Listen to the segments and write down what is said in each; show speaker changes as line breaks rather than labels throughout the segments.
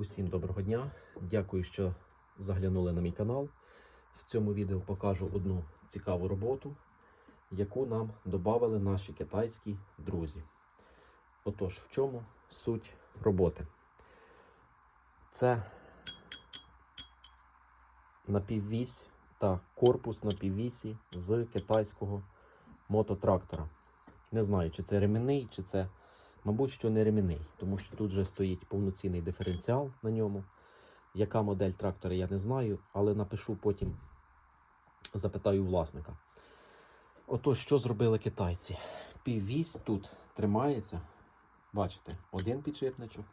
Усім доброго дня. Дякую, що заглянули на мій канал. В цьому відео покажу одну цікаву роботу, яку нам додали наші китайські друзі. Отож, в чому суть роботи? Це напіввісь та корпус напіввісі з китайського мототрактора. Не знаю, чи це ремінний, чи це Мабуть, що не ремінний, тому що тут же стоїть повноцінний диференціал на ньому. Яка модель трактора, я не знаю, але напишу потім, запитаю власника. Отож, що зробили китайці? Піввісь тут тримається. Бачите, один підшипничок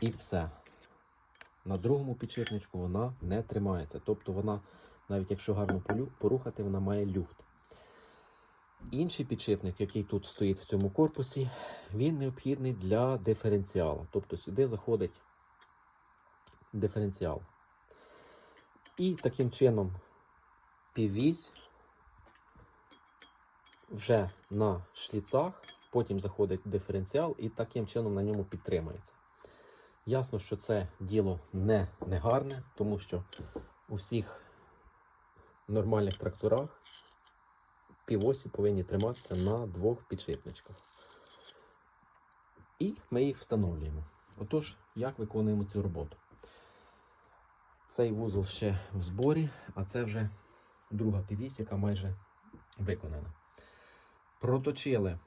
і все. На другому підшипничку вона не тримається. Тобто вона, навіть якщо гарно порухати, вона має люфт. Інший підшипник, який тут стоїть в цьому корпусі, він необхідний для диференціалу. Тобто сюди заходить диференціал. І таким чином піввісь вже на шліцах, потім заходить диференціал і таким чином на ньому підтримується. Ясно, що це діло не, не гарне, тому що у всіх нормальних тракторах півосі повинні триматися на двох підшипничках. І ми їх встановлюємо. Отож, як виконуємо цю роботу? Цей вузол ще в зборі, а це вже друга півісь, яка майже виконана. Проточили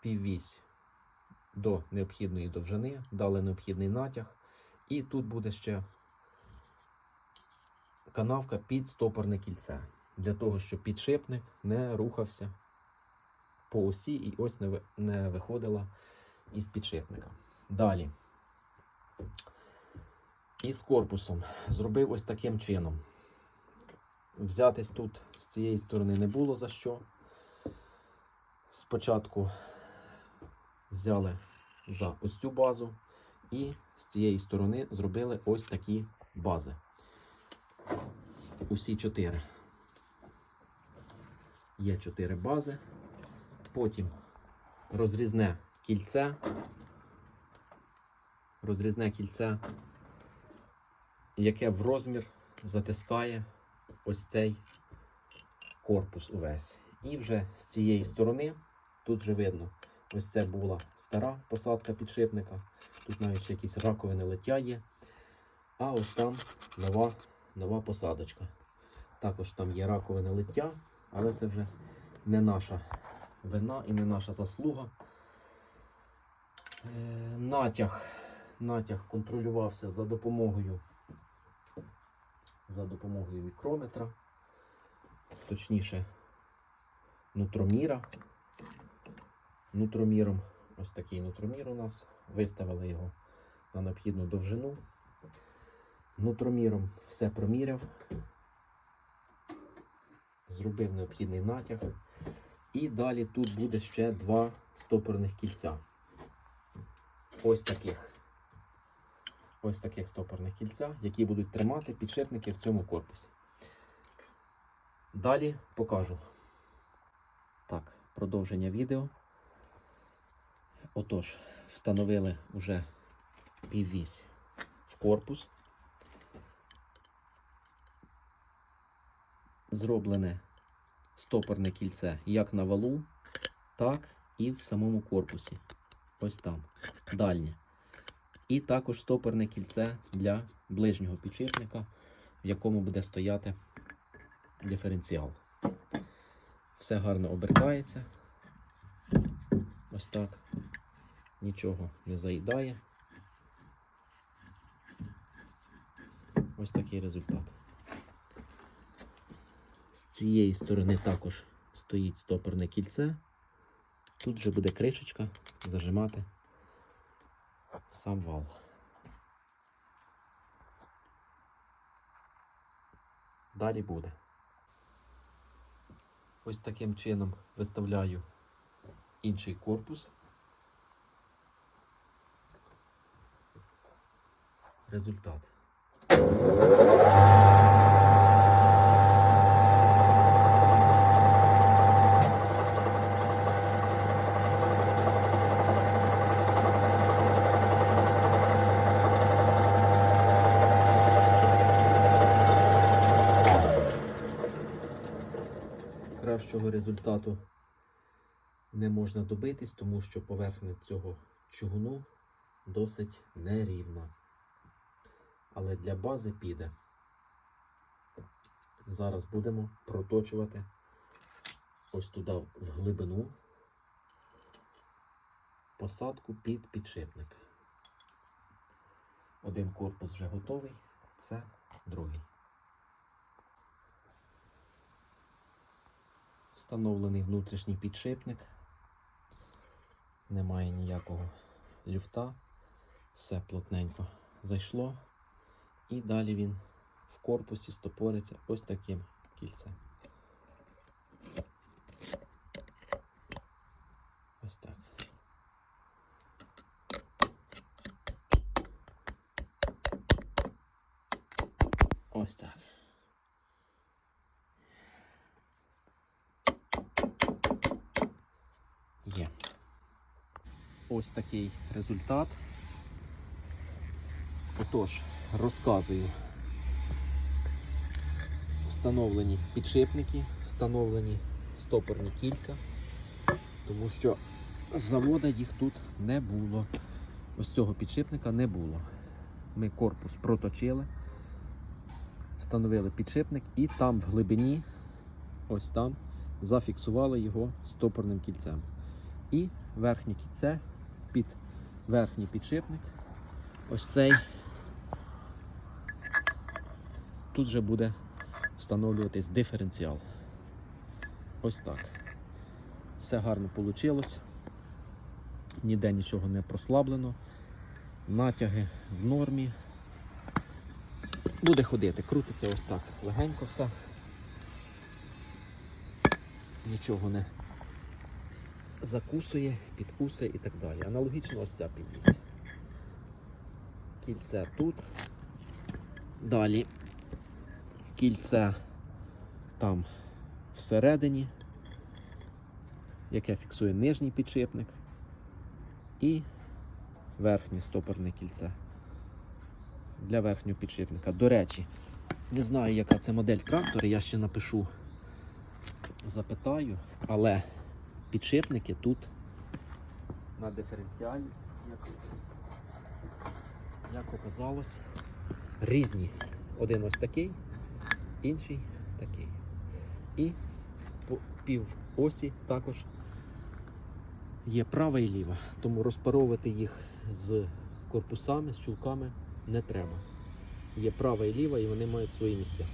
піввісь до необхідної довжини, дали необхідний натяг, і тут буде ще канавка під стопорне кільце для того, щоб підшипник не рухався по осі і ось не, виходила із підшипника. Далі. Із корпусом зробив ось таким чином. Взятись тут з цієї сторони не було за що. Спочатку взяли за ось цю базу і з цієї сторони зробили ось такі бази. Усі чотири. Є чотири бази. Потім розрізне кільце. Розрізне кільце, яке в розмір затискає ось цей корпус увесь. І вже з цієї сторони, тут вже видно, ось це була стара посадка підшипника. Тут навіть ще якісь раковини лиття є. А ось там нова, нова посадочка. Також там є раковини лиття, але це вже не наша вина і не наша заслуга. Е, натяг, натяг контролювався за допомогою, за допомогою мікрометра, точніше, нутроміра. Нутроміром, ось такий нутромір у нас. Виставили його на необхідну довжину. Нутроміром все проміряв, зробив необхідний натяг. І далі тут буде ще два стопорних кільця. Ось таких. Ось таких стопорних кільця, які будуть тримати підшипники в цьому корпусі. Далі покажу. Так, продовження відео. Отож, встановили вже піввісь в корпус. Зроблене стопорне кільце як на валу, так і в самому корпусі. Ось там. Дальнє. І також стопорне кільце для ближнього підшипника, в якому буде стояти диференціал. Все гарно обертається. Ось так. Нічого не заїдає. Ось такий результат. Цієї сторони також стоїть стопорне кільце. Тут вже буде кришечка зажимати сам вал. Далі буде. Ось таким чином виставляю інший корпус. Результат. Результату не можна добитись, тому що поверхня цього чугуну досить нерівна. Але для бази піде. Зараз будемо проточувати ось туди в глибину посадку під підшипник. Один корпус вже готовий, це другий. Встановлений внутрішній підшипник. Немає ніякого люфта. Все плотненько зайшло. І далі він в корпусі стопориться ось таким кільцем. Ось так. Ось так. Є. Ось такий результат. Отож, розказую. Встановлені підшипники, встановлені стопорні кільця, тому що з завода їх тут не було. Ось цього підшипника не було. Ми корпус проточили, встановили підшипник і там в глибині, ось там, зафіксували його стопорним кільцем. І верхнє кільце під верхній підшипник. Ось цей. Тут же буде встановлюватись диференціал. Ось так. Все гарно вийшло. Ніде нічого не прослаблено. Натяги в нормі. Буде ходити, крутиться ось так. Легенько все. Нічого не закусує, підкусує і так далі. Аналогічно ось ця підвісь. Кільце тут. Далі кільце там всередині, яке фіксує нижній підшипник і верхнє стопорне кільце для верхнього підшипника. До речі, не знаю, яка це модель трактора, я ще напишу, запитаю, але підшипники тут на диференціалі, як, як оказалось, різні. Один ось такий, інший такий. І по пів осі також є права і ліва. Тому розпаровувати їх з корпусами, з чулками не треба. Є права і ліва, і вони мають свої місця.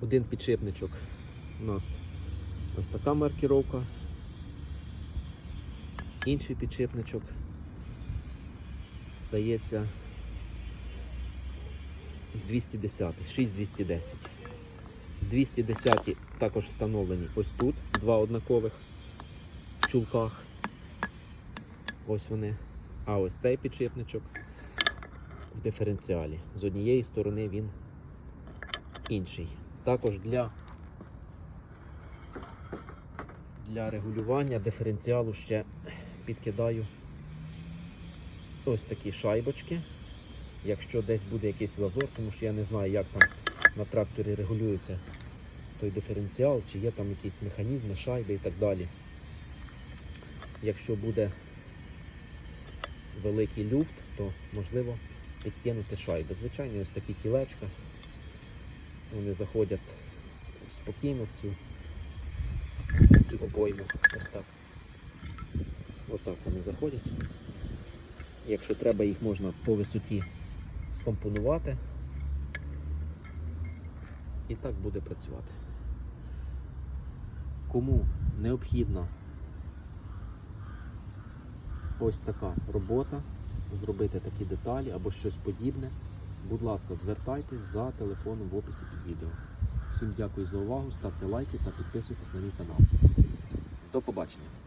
Один підшипничок у нас ось така маркіровка. Інший підшипничок здається 210, 6210. 210 також встановлені ось тут, два однакових чулках. Ось вони. А ось цей підшипничок в диференціалі. З однієї сторони він інший. Також для, для регулювання диференціалу ще підкидаю ось такі шайбочки. Якщо десь буде якийсь зазор, тому що я не знаю, як там на тракторі регулюється той диференціал, чи є там якісь механізми, шайби і так далі. Якщо буде великий люфт, то можливо підкинути шайби. Звичайно, ось такі кілечка. Вони заходять спокійно в цю, обойму. Ось так. Отак вони заходять. Якщо треба, їх можна по висоті скомпонувати. І так буде працювати. Кому необхідна ось така робота, зробити такі деталі або щось подібне, будь ласка, звертайтесь за телефоном в описі під відео. Всім дякую за увагу, ставте лайки та підписуйтесь на мій канал. До побачення!